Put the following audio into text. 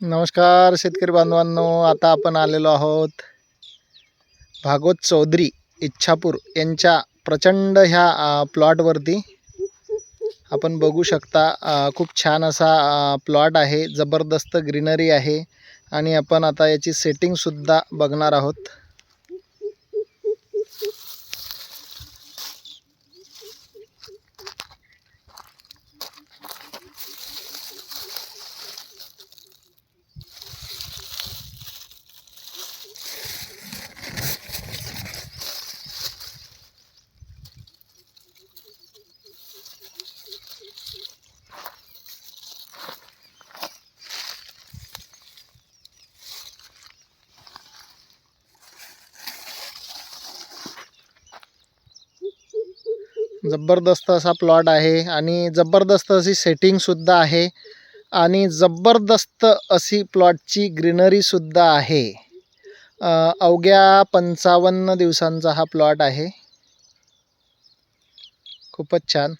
नमस्कार शेतकरी बांधवांनो आता आपण आलेलो आहोत भागवत चौधरी इच्छापूर यांच्या प्रचंड ह्या प्लॉटवरती. आपण बघू शकता खूप छान असा प्लॉट आहे जबरदस्त ग्रीनरी आहे आणि आपण आता याची सेटिंगसुद्धा बघणार आहोत. जबरदस्त असा प्लॉट आहे आणि जबरदस्त अशी सेटिंगसुद्धा आहे आणि जबरदस्त अशी प्लॉटची ग्रीनरीसुद्धा आहे. अवघ्या पंचावन्न दिवसांचा हा प्लॉट आहे. खूपच छान.